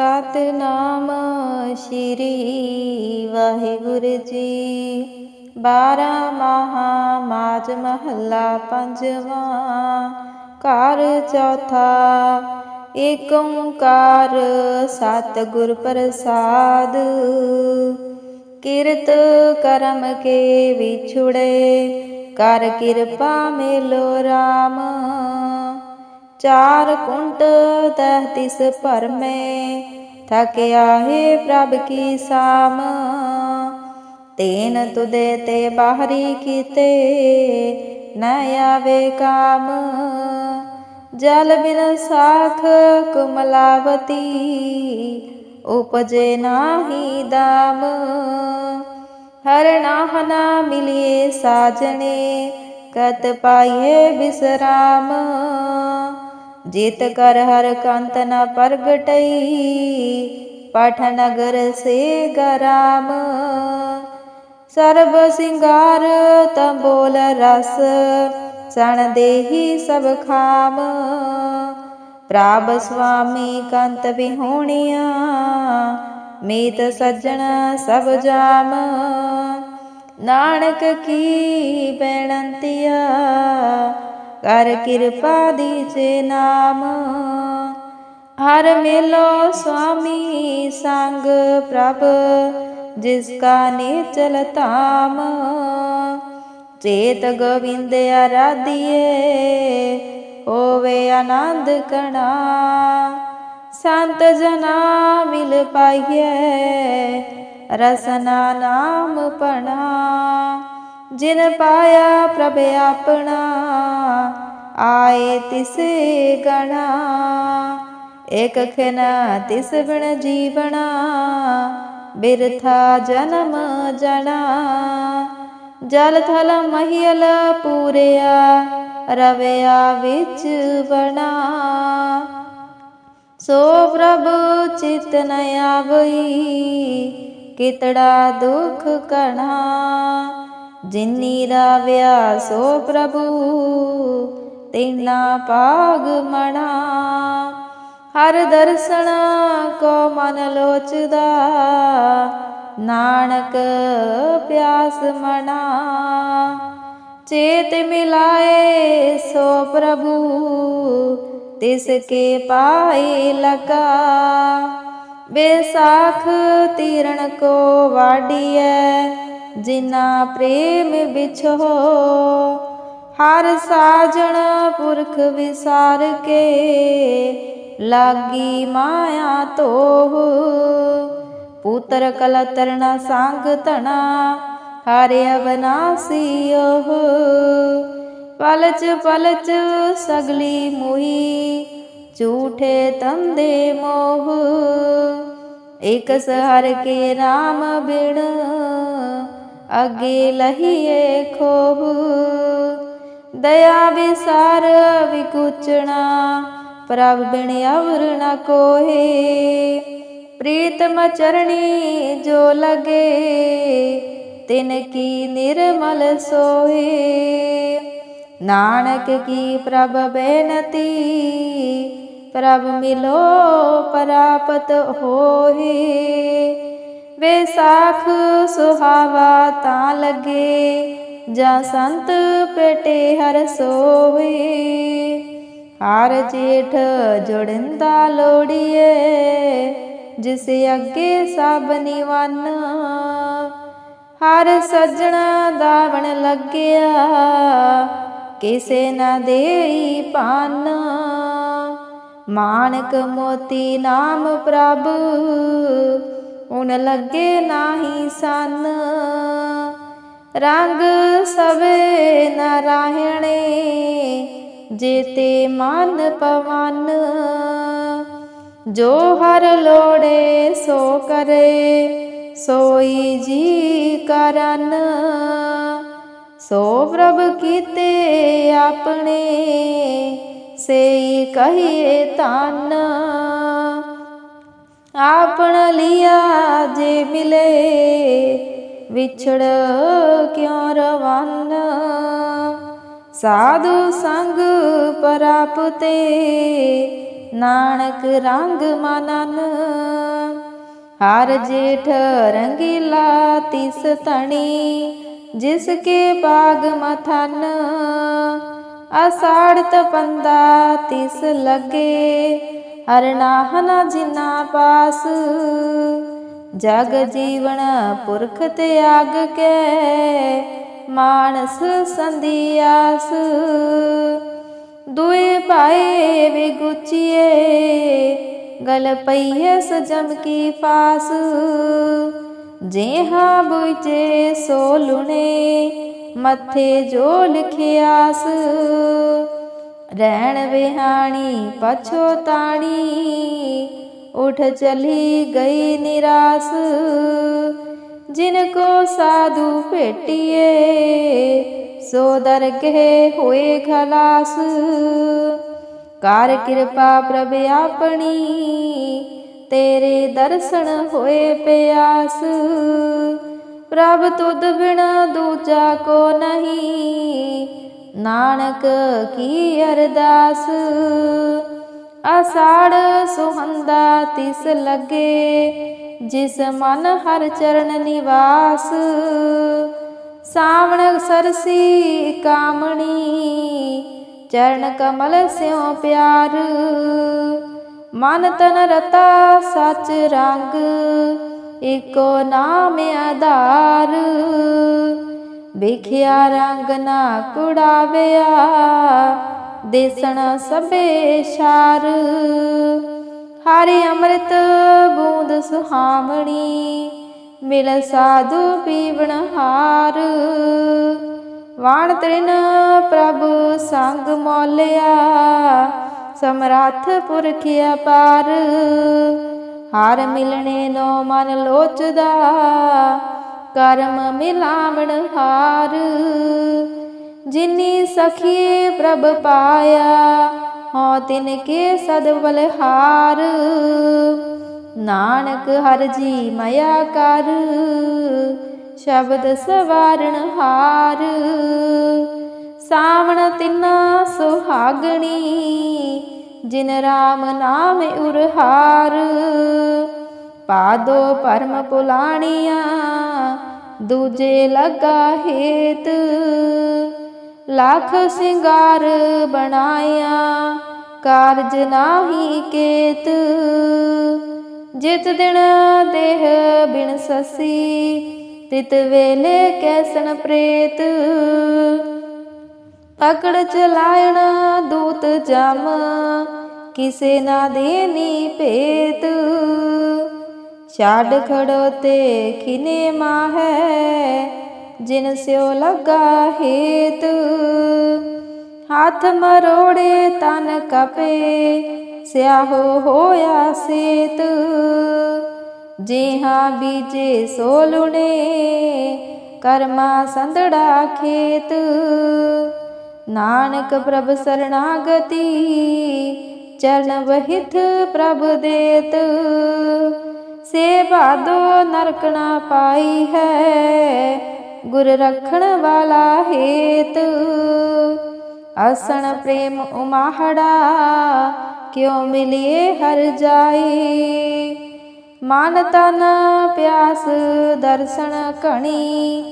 ਸਤਨਾਮ ਸ਼੍ਰੀ ਵਾਹਿਗੁਰੂ ਜੀ। ਬਾਰਾਂ ਮਹਾ ਮਾਜ ਮਹੱਲਾ ਪੰਜਵਾਂ। ਘਰ ਚੌਥਾ, ਏਕ ਓੰਕਾਰ ਸਤਿਗੁਰ ਪ੍ਰਸਾਦ। ਕਿਰਤ ਕਰਮ ਕੇ ਵਿਛੁੜੇ, ਕਰ ਕਿਰਪਾ ਮੇਲੋ RAM ਚਾਰ ਕੁੰਟ ਤਹ ਤਿਸ ਭਰਮੇ ਥਕਿਆ ਹੈ ਪ੍ਰਭ ਕੀ ਸਾਮ। ਤੇਨ ਤੁਦੇ ਤੇ ਬਾਹਰੀ ਕੀਤੇ, ਨ ਆਵੇ ਕਾਮ। ਜਲ ਬਿਨ ਸਾਖ ਕੁਮਲਾਵਤੀ, ਉਪਜੇ ਨਾਹੀ ਦਾਮ। ਹਰ ਨਾਹ ਨਾ ਮਿਲਿਏ ਸਾਜਣੇ ਕਤ ਪਾਈਏ ਬਿਸਰਾਮ। ਜਿਤ ਕਰ ਹਰ ਕੰਤ ਨ ਪ੍ਰਗਟਈ, ਪਠ ਨਗਰ ਸੇ ਗਰਾਮ। ਸਰਬ ਸਿੰਗਾਰ ਤੰਬੋਲ ਰਸ, ਸਣ ਦੇਹੀ ਸਭ ਖਾਮ। ਪ੍ਰਭ ਸੁਆਮੀ ਕੰਤ ਵਿਹੋਣੀਆਂ, ਮੀਤ ਸੱਜਣ ਸਭ ਜਾਮ। ਨਾਨਕ ਕੀ ਬੇਨੰਤੀਆ ਕਰ ਕਿਰਪਾ ਦੀਜੇ ਨਾਮ। ਹਰ ਮੇਲੋ ਸੁਆਮੀ ਸੰਗ ਪ੍ਰਭ, ਜਿਸ ਕਾ ਨੀਚਲ ਧਾਮ। ਚੇਤ ਗੋਵਿੰਦ ਆਰਾਧੀਏ, ਹੋਵੇ ਆਨੰਦ ਕਣਾ। ਸੰਤ ਜਨਾ ਮਿਲ ਪਾਈਏ ਰਸਨਾ ਨਾਮ ਪਣਾ। ਜਿਨ ਪਾਇਆ ਪ੍ਰਭ ਆਪਣਾ, ਆਏ ਤਿਸ ਗਣਾ। ਇਕ ਖਨਾ ਤਿਸ ਬਿਨ ਜੀਵਣਾ, ਬਿਰਥਾ ਜਨਮ ਜਣਾ। ਜਲ ਥਲ ਮਹੀਲ ਪੂਰਿਆ, ਰਵਿਆ ਵਿੱਚ ਬਣਾ ਸੋ ਪ੍ਰਭ ਚਿਤ ਨ ਆਵਈ, ਕਿਤੜਾ ਦੁਖ ਕਣਾ। ਜਿਨੀ ਰਾਵਿਆ ਸੋ ਪ੍ਰਭੂ, ਤੈਨਾ ਪਾਗ ਮਣਾ ਹਰ ਦਰਸ਼ਨ ਕੋ ਮਨ ਲੋਚਦਾ, ਨਾਨਕ ਪਿਆਸ ਮਣਾ ਚੇਤ ਮਿਲਾਏ ਸੋ ਪ੍ਰਭੂ, ਤਿਸ ਕੇ ਪਾਏ ਲਗਾ। ਬੇਸਾਖ ਤੀਰਣ ਕੋ ਵਾਡੀਐ ਜਿਨਾ ਪ੍ਰੇਮ ਵਿਛੋ, ਹਰ ਸਾਜਣ ਪੁਰਖ ਵਿਸਾਰ ਕੇ, ਲਾਗੀ ਮਾਇਆ ਤੋਹ। ਪੁੱਤਰ ਕਲਤਰਣਾ ਸੰਗ ਧਣਾ, ਹਰਿ ਅਬਨਾਸੀ ਓਹ ਪਲਚ ਪਲਚ ਸਗਲੀ ਮੁਹੀ, ਝੂਠੇ ਤੰਦੇ ਮੋਹ। ਇਕ ਸਹਰ ਕੇ ਨਾਮ ਬਿਣ ਅਗੇ ਲਹੀਏ ਖੋਹ ਦਇਆ ਵਿਸਾਰ ਵਿਕੁਚਣਾ ਪ੍ਰਭ ਬਿਨ ਅਵਰ ਨ ਕੋਹੇ। ਪ੍ਰੀਤਮ ਚਰਣੀ ਜੋ ਲਗੇ, ਤਿਨ ਕੀ ਨਿਰਮਲ ਸੋਹੇ। ਨਾਨਕ ਕੀ ਪ੍ਰਭ ਬੇਨਤੀ, ਪ੍ਰਭ ਮਿਲੋ ਪ੍ਰਾਪਤ ਹੋਏ ਵੇਸਾਖ ਸੁਹਾਵਾ ਤਾਂ ਲੱਗੇ, ਜਾਂ ਸੰਤ ਪੇਟੇ ਹਰ ਸੋਵੇ। ਹਰ ਜੇਠ ਜੋੜਿੰਦਾ ਲੋੜੀਏ, ਜਿਸ ਅੱਗੇ ਸਭ ਨਿਵਨ। ਹਰ ਸੱਜਣਾ ਦਾਵਣ ਲੱਗਿਆ, ਕਿਸੇ ਨਾ ਦੇਈ ਪਾਨ। ਮਾਨਕ ਮੋਤੀ ਨਾਮ ਪ੍ਰਭ ਉਨ ਲੱਗੇ ਨਾਹੀ ਸਨ। ਰੰਗ ਸਵੇ ਨਾਰਾਇਣੇ, ਜੇਤੇ ਮਨ ਪਵਨ। ਜੋ ਹਰ ਲੋੜੇ ਸੋ ਕਰੇ, ਸੋਈ ਜੀ ਕਰਨ। ਸੋ ਪ੍ਰਭ ਕੀਤੇ ਆਪਣੇ, ਸੇਈ ਕਹੀਏ ਤਨ ਆਪਣ ਲਿਆ ਜੇ ਮਿਲੇ, ਵਿਛੜ ਕਿਉ ਰਵਨ? ਸਾਧੂ ਸੰਗ ਪਰਾਪਤੇ, ਨਾਨਕ ਰੰਗ ਮਨਨ। ਹਰ ਜੇਠ ਰੰਗੀਲਾ ਤਿਸ ਤਣੀ ਜਿਸ ਕੇ ਬਾਗ ਮਥਨ। ਅਸਾੜ ਤਪੰਦਾ ਤਿਸ ਲਗੇ ਹਰ ਨਾਹਨਾ ਜਿਨਾ ਪਾਸ, ਜਗ ਜੀਵਨ ਪੁਰਖ ਤਿਆਗ ਕੇ, ਮਾਨਸ ਸੰਧਿਆਸ ਦੁਏ ਪਾਏ ਵਿਗੁਚੀਏ, ਗਲ ਪਈਏ ਸਜਮ ਕੀ ਫਾਸ ਜੇਹਾ ਬੁਝੇ ਸੋ ਲੁਣੇ, ਮੱਥੇ ਜੋ ਲਿਖਿਆਸ। ਰਹਿਣ ਵਿਹਾਣੀ ਪਛੋਤਾਣੀ ਉਠ ਚਲੀ ਗਈ ਨਿਰਾਸ। ਜਿਨ ਕੋ ਸਾਧੂ ਭੇਟੀਏ, ਸੋ ਦਰਗਹਿ ਹੋਏ ਖਲਾਸ। ਕਾਰ ਕਿਰਪਾ ਪ੍ਰਭ ਆਪਣੀ, ਤੇਰੇ ਦਰਸ਼ਨ ਹੋਏ ਪਿਆਸ। ਪ੍ਰਭ ਤੁਧ ਬਿਨਾ ਦੂਜਾ ਕੋ ਨਹੀਂ ਨਾਨਕ ਕੀ ਅਰਦਾਸ? ਆਸਾੜ ਸੁਹੰਦਾ ਤਿਸ ਲੱਗੇ, ਜਿਸ ਮਨ ਹਰ ਚਰਨ ਨਿਵਾਸ। ਸਾਵਣ ਸਰਸੀ ਕਾਮਣੀ, ਚਰਨ ਕਮਲ ਸਿਉ ਪਿਆਰ। ਮਨ ਤਨ ਰਤਾ ਸਚ ਰੰਗ ਏਕੋ ਨਾਮ ਆਧਾਰ। ਵੇਖਿਆ ਰੰਗ ਨਾ ਕੁੜਾਵਿਆ, ਦੇਸਣ ਸਭੇ ਸ਼ਾਰ। ਹਾਰੇ ਅੰਮ੍ਰਿਤ ਬੂੰਦ ਸੁਹਾਮਣੀ ਮਿਲ ਸਾਧੂ ਪੀਵਣ ਹਾਰ। ਵਾਣ ਤ੍ਰਿਨ ਪ੍ਰਭ ਸੰਗ ਮੋਲਿਆ, ਸਮਰੱਥ ਪੁਰਖ ਅਪਾਰ। ਹਾਰ ਮਿਲਣੇ ਨੋ ਮਨ ਲੋਚਦਾ ਕਰਮ ਮਿਲਾਵਣ ਹਾਰ। ਜਿਨੀ ਸਖੀ ਪ੍ਰਭ ਪਾਇਆ ਹੋ ਤਿਨ ਕੇ ਸਦ ਬਲਹਾਰ। ਨਾਨਕ ਹਰ ਜੀ ਮਇਆ ਕਰ, ਸ਼ਬਦ ਸਵਾਰਣ ਹਾਰ। ਸਾਵਣ ਤਿੰਨਾ ਸੁਹਾਗਣੀ, ਜਿਨ ਰਾਮ ਨਾਮ ਉਰਹਾਰ। ਪਾ ਦੋ ਪਰਮ ਪੁਲਾਣੀਆਂ, ਦੂਜੇ ਲਗਾ ਹੇਤ। ਲੱਖ ਸਿੰਗਾਰ ਬਣਾਇਆ, ਕਾਰਜ ਨਾਹੀ ਕੇਤ। ਜਿਤ ਦਿਨ ਦੇਹ ਬਿਨ ਸਸੀ, ਤਿਤ ਵੇਲੇ ਕੈਸਣ ਪ੍ਰੇਤ। ਪਕੜ ਚਲਾਇਣ ਦੂਤ ਜਮ, ਕਿਸੇ ਨਾ ਦੇਨੀ ਭੇਤ। ਛਾੜ ਖੜੋਤੇ ਖਿਨੇ ਮਾਹੈ, ਜਿਨ ਸਿਓ ਲਗਾ ਹੇਤ। ਹੱਥ ਮਰੋੜੇ ਤਨ ਕਪੇ, ਸਿਆਹੋ ਹੋਇਆ ਸੇਤ। ਜਿਹਾ ਬੀਜੇ ਸੋ ਲੁਣੇ ਕਰਮਾ ਸੰਦੜਾ ਖੇਤ। ਨਾਨਕ ਪ੍ਰਭ ਸਰਣਾਗਤੀ, ਚਰਨ ਵਹਿਤ ਪ੍ਰਭ ਦੇਤ। ਸੇ ਬਾਦੋ ਨਰਕ ਨਾ ਪਾਈ ਹੈ। ਗੁਰ ਰਖਣ ਵਾਲਾ ਹੇਤ। ਆਸਣ ਪ੍ਰੇਮ ਉਮਾਹੜਾ, ਕਿਉ ਮਿਲਿਏ ਹਰ ਜਾਈ। ਮਨ ਤਨ ਪਿਆਸ ਦਰਸ਼ਨ ਕਣੀ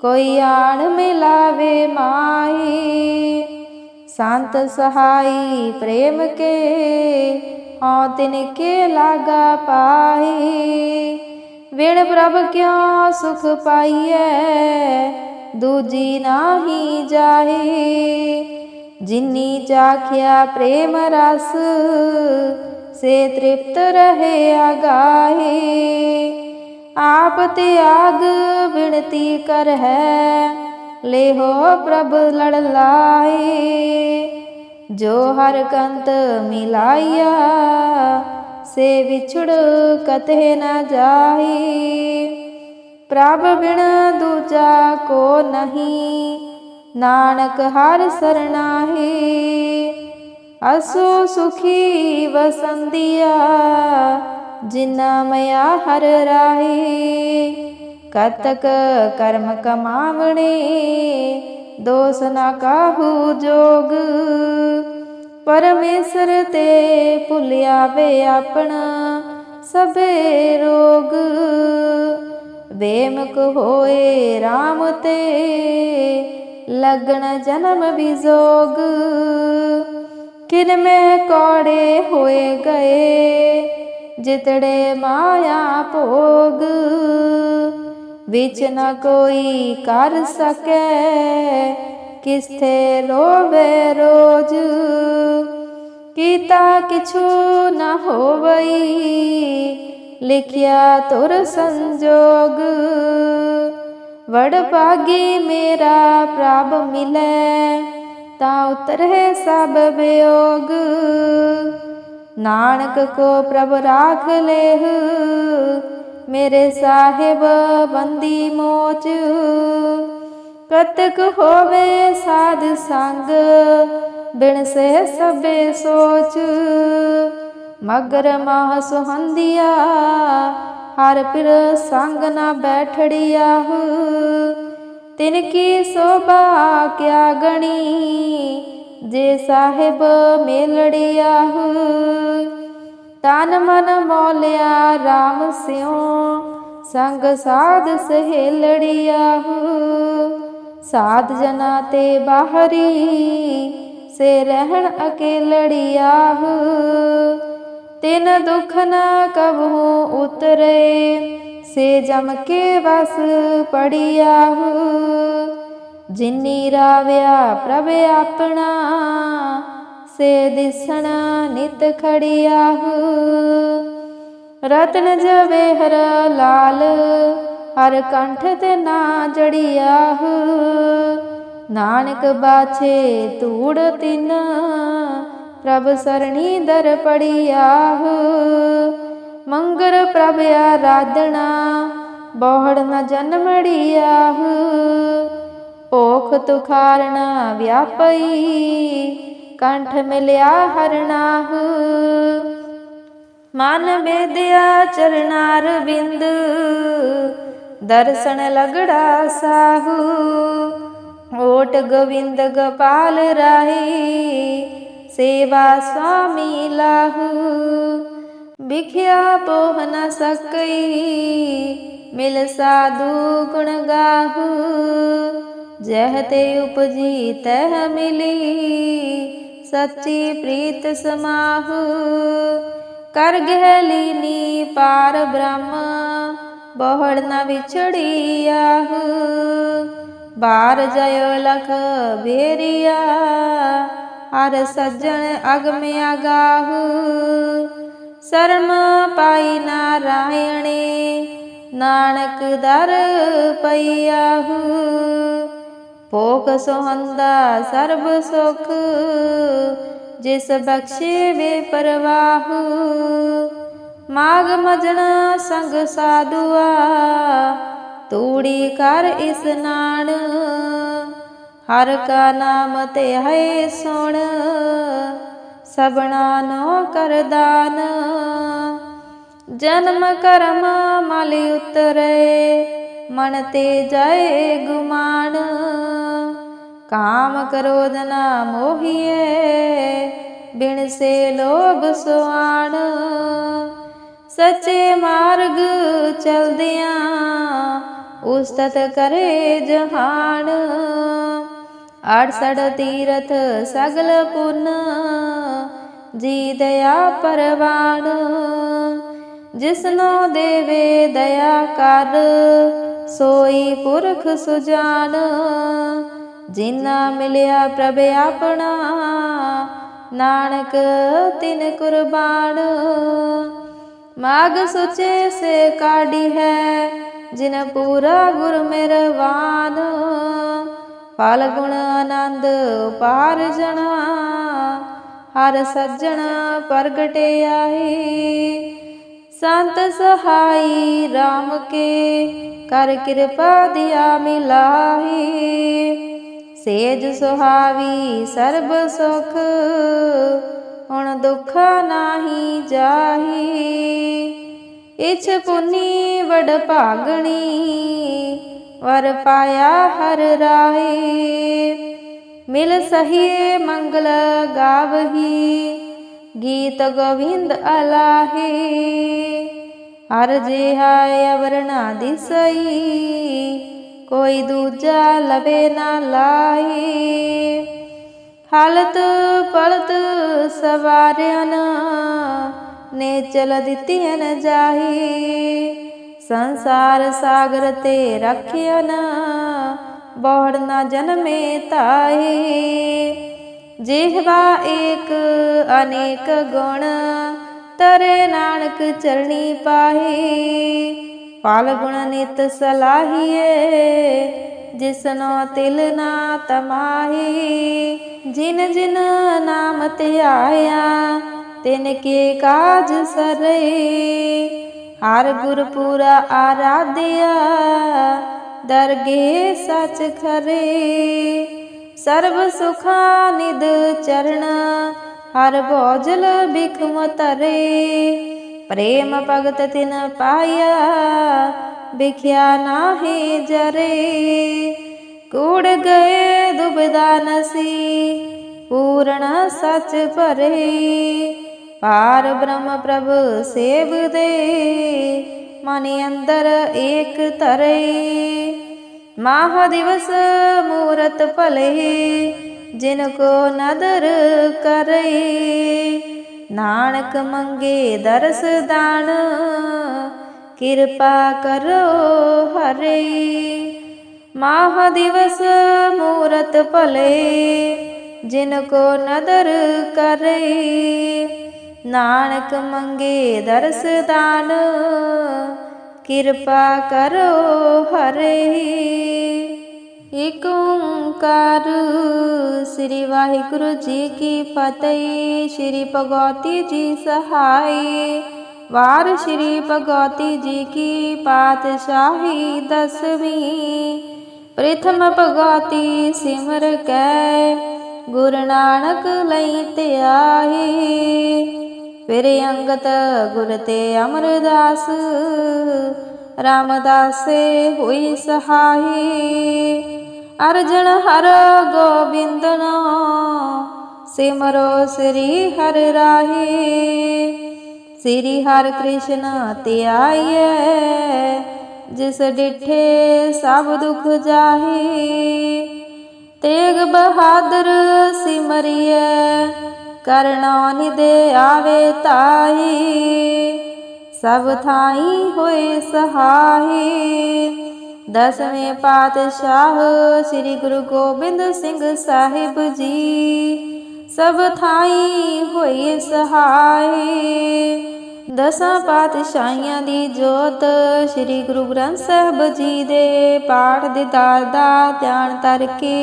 ਕੋਈ ਆਣ ਮਿਲਾਵੇ ਮਾਈ। ਸੰਤ ਸਹਾਈ ਪ੍ਰੇਮ ਕੇ ਹਉ ਤਿਨ ਕੇ ਲਾਗਾ ਪਾਈ ਵਿਣ ਪ੍ਰਭ ਕਿਉ ਸੁਖ ਪਾਈਐ ਦੂਜੀ ਨਾਹੀ ਜਾਹੀ ਜਿਨੀ ਚਾਖਿਆ ਪ੍ਰੇਮ ਰਸ ਸੇ ਤ੍ਰਿਪਤ ਰਹੇ ਆਗਾਹੀ ਆਪ ਤਿਆਗ ਬਿਨਤੀ ਕਰ ਹੈ ਲੇਹੋ ਪ੍ਰਭ ਲੜ ਲਾਏ ਜੋ ਹਰ ਕੰਤ ਮਿਲਾਇਆ, ਸੇ ਵਿਛੜ ਕਤੇ ਨਾ ਜਾਈ ਪ੍ਰਭ ਬਿਨ ਦੂਜਾ ਕੋ ਨਹੀਂ, ਨਾਨਕ ਹਰ ਸਰਨਾਹੀ ਅਸੋ ਸੁਖੀ ਵਸੰਦੀਆ, ਜਿਨਾ ਮਇਆ ਹਰ ਰਾਹੀ। ਕਤਕ ਕਰਮ ਕਮਾਵਣੇ ਦੋਸ ਨਾ ਕਾਹੂ ਜੋਗ। ਪਰਮੇਸ਼ਰ ਤੇ ਭੁਲਿਆ ਵੇ ਆਪਣਾ ਸਭੇ ਰੋਗ। ਵੇਮਕ ਹੋਏ RAM ਤੇ ਲਗਣ ਜਨਮ ਵਿਜੋਗ ਕਿਨ ਮੈਂ ਕੋੜੇ ਹੋਏ ਗਏ, ਜਿਤੜੇ ਮਾਇਆ ਭੋਗ। ਵਿੱਚ ਨ ਕੋਈ ਕਰ ਸਕੈ। ਕਿਸਥੇ ਰੋਵੇ ਰੋਜ? ਕੀਤਾ ਕਿਛੂ ਨ ਹੋਵਈ? ਲਿਖਿਆ ਤੁਰ ਸੰਜੋਗ। ਵਡ ਭਾਗੀ ਮੇਰਾ ਪ੍ਰਭ ਮਿਲੈ ਤਾਂ ਉਤਰਹਿ ਸਭ ਵਿਯੋਗ। ਨਾਨਕ ਕੋ ਪ੍ਰਭ ਰਾਖ ਲੇਹ ਮੇਰੇ ਸਾਹਿਬ, ਬੰਦੀ ਮੋਚ। ਕਤਕ ਹੋਵੇ ਸਾਧ ਸੰਗ, ਬਿਨ ਸੇ ਸਭੇ ਸੋਚ। ਮਗਰ ਮਾਹ ਸੁਹੰਦਿਆ, ਹਰ ਪਿਰ ਸੰਗ ਨਾ ਬੈਠੜਿਆ ਤਿਨ ਕੀ ਸੋਭਾ ਕਿਆ ਗਣੀ, ਜੇ ਸਾਹਿਬ ਮੇਲੜਿਆ ਤਨ ਮਨ ਮੋਲਿਆ RAM ਸਿਉ, ਸੰਗ ਸਾਧ ਸਹੇਲੜਿਆ ਸਾਧ ਜਨਾ ਤੇ ਬਾਹਰੀ, ਸੇ ਰਹਿਣ ਅਕੇਲੜਿਆ ਤਿਨ ਦੁਖ ਨਾ ਕਬਹੂ ਉਤਰੇ, ਸੇ ਜਮ ਕੇ ਵਸ ਪੜਿਆ ਜਿਨੀ ਰਾਵਿਆ ਪ੍ਰਭ ਆਪਣਾ ਸੇ ਦਿਸਣਾ ਨਿਤ ਖੜਿਆ ਰਤਨ ਜਵੇਹਰ ਲਾਲ, ਹਰ ਕੰਠ ਤੇ ਨਾ ਜੜਿਆ ਨਾਨਕ ਬਾਛੇ ਧੂੜ ਤਿਨ, ਪ੍ਰਭ ਸਰਣੀ ਦਰ ਪੜਿਆ ਮੰਗਰ ਪ੍ਰਭ ਆਰਾਧਨਾ, ਬੋਹੜ ਨ ਜਨਮੜਿਆ ਭੋਖ ਤੁਖਾਰਣਾ ਵਿਆਪਈ ਕੰਠ ਮਿਲਿਆ ਹਰਨਾਹ। ਮਨ ਬੇਦਿਆ ਚਰਨਾਰ ਬਿੰਦ। ਦਰਸ਼ਨ ਲਗੜਾ ਸਾਹੂ। ਓਟ ਗੋਵਿੰਦ ਗੋਪਾਲ ਰਾਹੀ। ਸੇਵਾ ਸੁਆਮੀ ਲਾਹੂ। ਵਿਖਿਆ ਪੋਹ ਨ ਸਕਈ। ਮਿਲ ਸਾਧੂ ਗੁਣ ਗਾਹੂ। ਜਹ ਤੇ ਉਪਜੀ ਤਹ ਮਿਲੀ। ਸੱਚੀ ਪ੍ਰੀਤ ਸਮਾਹੂ। ਕਰ ਗਹਿ ਲੀਨੀ ਪਾਰ ਬ੍ਰਹਮ, ਬਹੁੜ ਨ ਵਿਛੜੀਆਹੂ ਬਾਰ ਜਯੋ ਲਖ ਬੇਰੀਆ ਹਰ ਸੱਜਣ ਅਗਮ ਅਗਾਹੂ। ਸਰਮ ਪਾਈ ਨਾਰਾਇਣੇ, ਨਾਨਕ ਦਰ ਪਈਆਹੂ ਭੋਗ ਸੋਹੰਦਾ ਸਰਬ ਸੁਖ, ਜਿਸ ਬਖਸ਼ੇ ਵੇ ਪਰਵਾਹੂ। ਮਾਗ ਮਜਣਾ ਸੰਗ ਸਾਧੂਆ, ਤੂੜੀ ਕਰ ਇਸਨਾਨ ਹਰ ਕਾ ਨਾਮ ਤੇ ਹੈ ਸੁਣ ਸਬਣਾ ਨੋ ਕਰਦਾਨ ਜਨਮ ਕਰਮ ਮਲ ਉਤਰੇ, ਮਨ ਤੇ ਜਾਏ ਗੁਮਾਨ। ਕਾਮ ਕ੍ਰੋਧ ਨਾ ਮੋਹੀਏ, ਬਿਨ ਸੇ ਲੋਭ ਸੁਆਣ। ਸੱਚੇ ਮਾਰਗ ਚਲਦਿਆਂ ਉਸਤਤ ਕਰੇ ਜਹਾਨ। ਅੜਸੜ ਤੀਰਥ ਸਗਲ ਪੁੰਨ, ਜੀ ਦਇਆ ਪਰਵਾਨ। ਜਿਸਨੋ ਦੇਵੇ ਦਇਆ ਕਰ, ਸੋਈ ਪੁਰਖ ਸੁਜਾਨ। ਜਿਨਾ ਮਿਲਿਆ ਪ੍ਰਭ ਆਪਣਾ, ਨਾਨਕ ਤਿਨ ਕੁਰਬਾਨ। ਮਾਗ ਸੁਚੇ ਸੇ ਕਾਢੀ ਹੈ, ਜਿਨ ਪੂਰਾ ਗੁਰ ਮਿਰਵਾਨ। ਫਲ ਗੁਣ ਆਨੰਦ ਪਾਰ ਜਣਾ, ਹਰ ਸੱਜਣ ਪ੍ਰਗਟੇ ਆਈ। ਸੰਤ ਸਹਾਈ RAM ਕੇ, ਕਰ ਕਿਰਪਾ ਦਿਆ ਮਿਲਾਹੀ। ਸੇਜ ਸੁਹਾਵੀ, ਸਰਬ ਸੁਖ। ਹੁਣ ਦੁਖ ਨਾਹੀ ਜਾਹੀ। ਇਛ ਪੁਨੀ ਵਡ ਭਾਗਣੀ, ਵਰ ਪਾਇਆ ਹਰ ਰਾਹੀ। ਮਿਲ ਸਹੀਏ ਮੰਗਲ ਗਾਵਹੀ, ਗੀਤ ਗੋਵਿੰਦ ਅਲਾਹੀ। ਹਰ ਜਿਹਾ ਅਵਰ ਨਾ ਦਿਸਈ ਕੋਈ ਦੂਜਾ ਲਵੇ ਨਾ ਲਾਈ ਹਾਲਤ ਪਲਤ ਸਵਾਰਿਆਨ ਨੇ ਚਲ ਦਿੱਤੀਨ ਜਾਹੀ। ਸੰਸਾਰ ਸਾਗਰ ਤੇ ਰੱਖਿਆਨ ਬਹੁੜ ਨਾ ਜਨਮੇ ਤਾਈ ਜਿਹਵਾ ਏਕ ਅਨੇਕ ਗੁਣ, ਤਰੇ ਨਾਨਕ ਚਰਣੀ ਪਾਹੀ। ਫਲ ਗੁਣ ਨਿਤ ਸਲਾਹੀਏ ਜਿਸਨੋ ਤਿਲ ਨਾ ਤਮਾਹੀ। ਜਿਨ ਜਿਨ ਨਾਮ ਧਿਆਇਆ ਤਿਨ ਕੇ ਕਾਜ ਸਰੇ ਹਰ ਗੁਰ ਪੂਰਾ ਆਰਾਧਿਆ, ਦਰਗੇ ਸਚ ਖਰੇ। ਸਰਬ ਸੁਖਾ ਨਿਦ ਚਰਨ ਹਰ ਭੋਜਲ ਬਿਖਮ ਤਰੇ ਪ੍ਰੇਮ ਭਗਤ ਤਿਨ ਪਾਇਆ ਬਿਖਿਆ ਨਾਹੀ ਜਰੇ। ਕੂੜ ਗਏ ਦੁਬਦਾ ਨਸੀ, ਪੂਰਨ ਸਚ ਭਰੇ। ਪਾਰ ਬ੍ਰਹਮ ਪ੍ਰਭ ਸੇਵ ਦੇ ਮਨ ਅੰਦਰ ਏਕ ਧਰੇ। ਮਾਹ ਦਿਵਸ ਮੂਰਤ ਭਲੇ, ਜਿਨ ਕੋ ਨਦਰ ਕਰੇ। ਨਾਨਕ ਮੰਗੇ ਦਰਸ ਦਾਨ, ਕਿਰਪਾ ਕਰੋ ਹਰੇ। ਮਾਹ ਦਿਵਸ ਮੂਰਤ ਭਲੇ, ਜਿਨ ਕੋ ਨਦਰ ਕਰੇ। ਨਾਨਕ ਮੰਗੇ ਦਰਸ ਦਾਨ, ਕਿਰਪਾ ਕਰੋ ਹਰੇ। ਏਕ ਓੰਕਾਰ। ਸ੍ਰੀ ਵਾਹਿਗੁਰੂ ਜੀ ਕੀ ਫਤਿਹ। ਸ੍ਰੀ ਭਗਵਤੀ ਜੀ ਸਹਾਈ। ਵਾਰ ਸ੍ਰੀ ਭਗਵਤੀ ਜੀ ਕੀ ਪਾਤਸ਼ਾਹੀ ਦਸਵੀਂ। ਪ੍ਰਥਮ ਭਗਵਤੀ ਸਿਮਰ ਕੈ, ਗੁਰ ਨਾਨਕ ਲਈ ਧਿਆਈ ਫਿਰ ਅੰਗਤ ਗੁਰ ਤੇ ਅਮਰਦਾਸ। ਰਾਮਦਾਸੇ ਹੋਈ ਸਹਾਈ। ਅਰਜਨ ਹਰ ਗੋਬਿੰਦਨੋ, ਸਿਮਰੋ ਸ੍ਰੀ ਹਰਿ ਰਾਹੀ। ਸ੍ਰੀ ਹਰ ਕ੍ਰਿਸ਼ਨ ਧਿਆਈਐ ਜਿਸ ਡਿਠੇ ਸਭ ਦੁਖ ਜਾਹੀ। ਤੇਗ ਬਹਾਦਰ ਸਿਮਰਿਐ ਕਰਨਾ ਨਿਦੇ ਆਵੇ ਤਾਈ ਸਭ ਥਾਈ ਹੋਏ ਸਹਾਈ ਦਸਵੇਂ ਪਾਤਸ਼ਾਹ ਸ੍ਰੀ ਗੁਰੂ ਗੋਬਿੰਦ ਸਿੰਘ ਸਾਹਿਬ ਜੀ, ਸਭ ਥਾਈ ਹੋਏ ਸਹਾਈ ਦਸਾਂ ਪਾਤਸ਼ਾਹੀਆਂ ਦੀ ਜੋਤ ਸ੍ਰੀ ਗੁਰੂ ਗ੍ਰੰਥ ਸਾਹਿਬ ਜੀ ਦੇ ਪਾਠ ਦੇ ਦਾਰ ਦਾ ਧਿਆਨ ਧਰ ਕੇ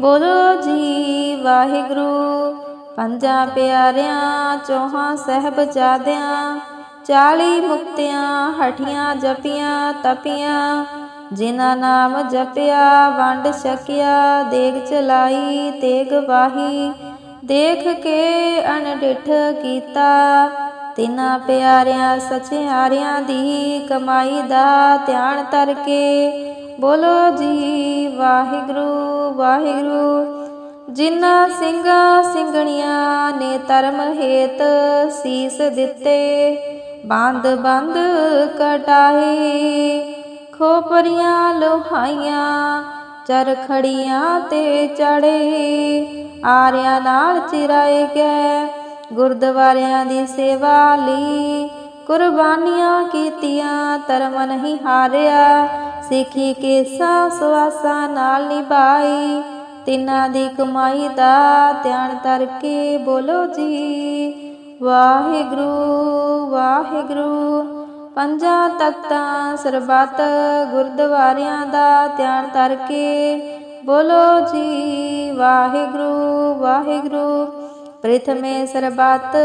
ਬੋਲੋ ਜੀ, ਵਾਹਿਗੁਰੂ। ਪੰਜਾਂ ਪਿਆਰਿਆਂ, ਚੌਹਾਂ ਸਹਿਬਜ਼ਾਦਿਆਂ ਚਾਲੀ ਮੁਕਤਿਆਂ, ਹਠੀਆਂ ਜਪੀਆਂ, ਤਪੀਆਂ। ਜਿਨ੍ਹਾਂ ਨਾਮ ਜਪਿਆ, ਵੰਡ ਛਕਿਆ, ਦੇਗ ਚਲਾਈ, ਤੇਗ ਵਾਹੀ। ਦੇਖ ਕੇ ਅਣਡਿਠ ਕੀਤਾ। ਤਿੰਨਾਂ ਪਿਆਰਿਆਂ ਸਚਿਆਰਿਆਂ ਦੀ ਕਮਾਈ ਦਾ ਧਿਆਨ ਧਰ ਕੇ ਬੋਲੋ ਜੀ, ਵਾਹਿਗੁਰੂ ਵਾਹਿਗੁਰੂ। ਜਿਨ੍ਹਾਂ ਸਿੰਘਾਂ ਸਿੰਘਣੀਆਂ ਨੇ ਧਰਮ ਹੇਤ ਸੀਸ ਦਿੱਤੇ ਬੰਦ ਬੰਦ ਕਟਾਈ ਖੋਪਰੀਆਂ ਲੋਹਾਈਆਂ, ਚਰਖੜੀਆਂ ਤੇ ਚੜੇ। ਆਰਿਆਂ ਨਾਲ ਚਿਰਾਏ ਗਏ, ਗੁਰਦੁਆਰਿਆਂ ਦੀ ਸੇਵਾ ਲਈ ਕੁਰਬਾਨੀਆਂ ਕੀਤੀਆਂ, ਧਰਮ ਨਹੀਂ ਹਾਰਿਆ, ਸਿੱਖੀ ਕੇਸਾਂ ਸਵਾਸਾਂ ਨਾਲ ਨਿਭਾਈ। ਤਿੰਨਾਂ ਦੀ ਕਮਾਈ ਦਾ ਧਿਆਨ ਧਰ ਕੇ ਬੋਲੋ ਜੀ ਵਾਹਿਗੁਰੂ ਵਾਹਿਗੁਰੂ। ਪੰਜਾਂ ਤਖਤਾਂ ਸਰਬੱਤ ਗੁਰਦੁਆਰਿਆਂ ਦਾ ਧਿਆਨ ਧਰ ਕੇ ਬੋਲੋ ਜੀ, ਵਾਹਿਗੁਰੂ ਵਾਹਿਗੁਰੂ। ਪ੍ਰਥਮੇ ਸਰਬੱਤ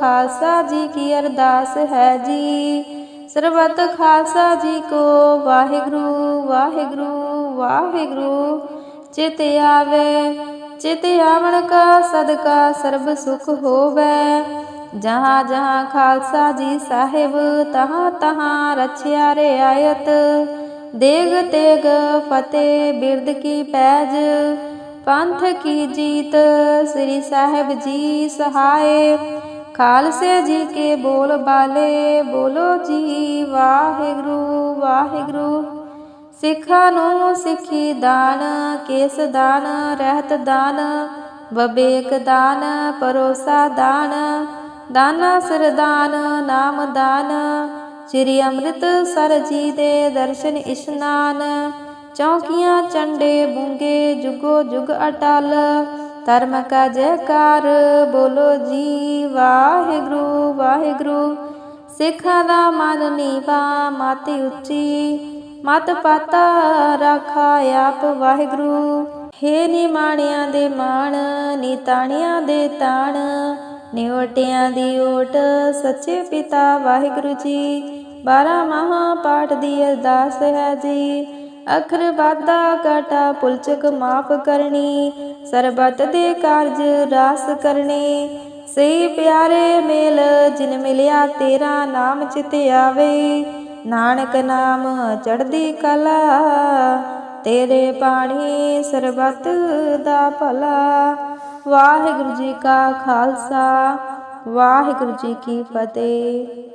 ਖਾਲਸਾ ਜੀ ਕੀ ਅਰਦਾਸ ਹੈ ਜੀ। ਸਰਬੱਤ ਖਾਲਸਾ ਜੀ ਕੋ ਵਾਹਿਗੁਰੂ ਵਾਹਿਗੁਰੂ ਵਾਹਿਗੁਰੂ। ਚਿਤ ਆਵੇ ਚਿਤ ਆਵਣ ਕਾ ਸਦਕਾ ਸਰਬ ਸੁਖ ਹੋਵੇ। ਜਹਾਂ ਜਹਾਂ ਖਾਲਸਾ ਜੀ ਸਾਹਿਬ, ਤਹਾਂ ਤਹਾਂ ਰਛਿਆ ਰਿਆਇਤ। ਦੇਗ ਤੇਗ ਫਤਿਹ ਬਿਰਦ ਕੀ ਪੈਜ। ਪੰਥ ਕੀ ਜੀਤ ਸ੍ਰੀ ਸਾਹਿਬ ਜੀ ਸਹਾਏ। ਖਾਲਸੇ ਜੀ ਕੇ ਬੋਲ ਬਾਲੇ, ਬੋਲੋ ਜੀ ਵਾਹਿਗੁਰੂ ਵਾਹਿਗੁਰੂ। ਸਿੱਖਾਂ ਨੂੰ ਸਿੱਖੀ ਦਾਨ, ਕੇਸ ਦਾਨ, ਰਹਿਤ ਦਾਨ, ਬਬੇਕ ਦਾਨ ਪਰੋਸਾ ਦਾਨ, ਦਾਨਾ ਸਰਦਾਨ, ਨਾਮ ਦਾਨ, ਸ੍ਰੀ ਅੰਮ੍ਰਿਤ ਸਰ ਜੀ ਦੇ ਦਰਸ਼ਨ ਇਸ਼ਨਾਨ, ਚੌਕੀਆਂ ਚੰਡੇ ਬੁੰਗੇ ਜੁਗੋ ਜੁਗ ਅਟਲ, ਧਰਮ ਕਾ ਜੈਕਾਰ ਬੋਲੋ ਜੀ, ਵਾਹਿਗੁਰੂ ਵਾਹਿਗੁਰੂ, ਸਿੱਖਾਂ ਦਾ ਮਨ ਨੀਵਾ, ਮਾਤੀ ਉੱਚੀ ਮਤ ਪਾਤਾ ਰਾਖਾ ਆਪ ਵਾਹਿਗੁਰੂ। ਹੇ ਨਿਮਾਣਿਆਂ ਦੇ ਮਾਣ ਨੀ ਤਾਣਿਆਂ ਦੇ ਤਾਣ ਨਿਵਟਿਆਂ ਦੀ ਓਟ, ਸੱਚੇ ਪਿਤਾ ਵਾਹਿਗੁਰੂ ਜੀ। ਬਾਰਾਂ ਮਹਾ ਪਾਠ ਦੀ ਅਰਦਾਸ ਹੈ ਜੀ। ਅਖਰ ਬਾਦਾ ਕਾਟਾ ਪੁਲਚਕ ਮਾਫ ਕਰਨੀ, ਸਰਬਤ ਦੇ ਕਾਰਜ ਰਾਸ ਕਰਨੀ। ਸਹੀ ਪਿਆਰੇ ਮੇਲ, ਜਿਨ ਮਿਲਿਆ ਤੇਰਾ ਨਾਮ ਚਿਤ ਆਵੇ। ਨਾਨਕ ਨਾਮ ਚੜਦੀ ਕਲਾ, ਤੇਰੇ ਪਾਣੀ ਸਰਬਤ ਦਾ ਭਲਾ। ਵਾਹਿਗੁਰੂ ਜੀ ਕਾ ਖਾਲਸਾ, ਵਾਹਿਗੁਰੂ ਜੀ ਕੀ ਫਤਿਹ।